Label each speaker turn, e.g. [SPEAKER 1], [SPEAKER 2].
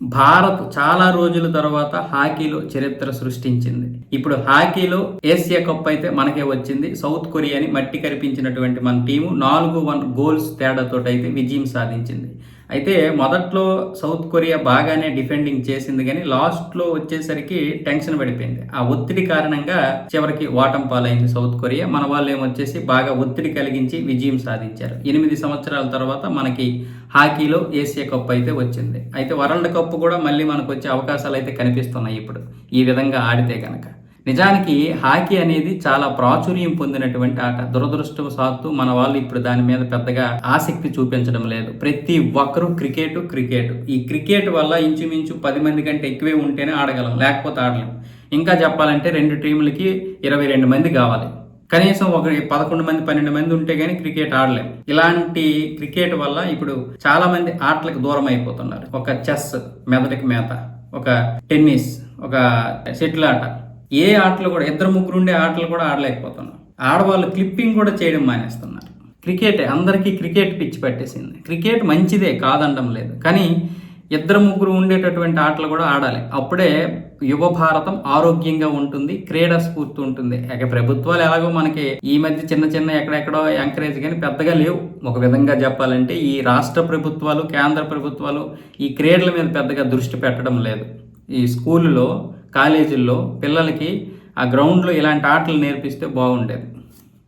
[SPEAKER 1] భారత్ చాలా రోజుల తర్వాత హాకీలో చరిత్ర సృష్టించింది. ఇప్పుడు హాకీలో ఏషియా కప్ అయితే మనకే వచ్చింది. సౌత్ కొరియాని మట్టి కరిపించినటువంటి మన టీము నాలుగు వన్ గోల్స్ తేడాతో అయితే విజయం సాధించింది. అయితే మొదట్లో సౌత్ కొరియా బాగానే డిఫెండింగ్ చేసింది కానీ లాస్ట్లో వచ్చేసరికి టెన్షన్ పడిపోయింది. ఆ ఒత్తిడి కారణంగా చివరికి ఓటం పాలైంది సౌత్ కొరియా. మన వాళ్ళు ఏమొచ్చేసి బాగా ఒత్తిడి కలిగించి విజయం సాధించారు. ఎనిమిది సంవత్సరాల తర్వాత మనకి హాకీలో ఏషియా కప్ అయితే వచ్చింది. అయితే వరల్డ్ కప్ కూడా మళ్ళీ మనకు వచ్చే అవకాశాలు అయితే కనిపిస్తున్నాయి ఇప్పుడు. ఈ విధంగా ఆడితే కనుక నిజానికి హాకీ అనేది చాలా ప్రాచుర్యం పొందినటువంటి ఆట. దురదృష్టవశాత్తు మన వాళ్ళు ఇప్పుడు దాని మీద పెద్దగా ఆసక్తి చూపించడం లేదు. ప్రతి ఒక్కరూ క్రికెట్ క్రికెట్. ఈ క్రికెట్ వల్ల ఇంచుమించు పది మంది కంటే ఎక్కువే ఉంటేనే ఆడగలం లేకపోతే ఆడలేం. ఇంకా చెప్పాలంటే రెండు టీములకి ఇరవై రెండు మంది కావాలి. కనీసం ఒక పదకొండు మంది పన్నెండు మంది ఉంటే కానీ క్రికెట్ ఆడలేం. ఇలాంటి క్రికెట్ వల్ల ఇప్పుడు చాలా మంది ఆటలకు దూరం అయిపోతున్నారు. ఒక చెస్ మెదడుకి మేత. ఒక టెన్నిస్ ఒక షటిల్ ఆట. ఏ ఆటలు కూడా ఇద్దరు ముగ్గురు ఉండే ఆటలు కూడా ఆడలేకపోతున్నాం ఆడవాళ్ళు క్లిప్పింగ్ కూడా చేయడం మానేస్తున్నారు. క్రికెట్ అందరికీ క్రికెట్ పిచ్చి పట్టేసింది. క్రికెట్ మంచిదే కాదండం లేదు. కానీ ఇద్దరు ముగ్గురు ఉండేటటువంటి ఆటలు కూడా ఆడాలి. అప్పుడే యువ భారతం ఆరోగ్యంగా ఉంటుంది క్రీడా స్ఫూర్తి ఉంటుంది. ఇక ప్రభుత్వాలు ఎలాగో మనకి ఈ మధ్య చిన్న చిన్న ఎక్కడెక్కడో ఎంకరేజ్ కానీ పెద్దగా లేవు. ఒక విధంగా చెప్పాలంటే ఈ రాష్ట్ర ప్రభుత్వాలు కేంద్ర ప్రభుత్వాలు ఈ క్రీడల మీద పెద్దగా దృష్టి పెట్టడం లేదు. ఈ స్కూల్లో కాలేజీల్లో పిల్లలకి ఆ గ్రౌండ్లో ఇలాంటి ఆటలు నేర్పిస్తే బాగుండేది.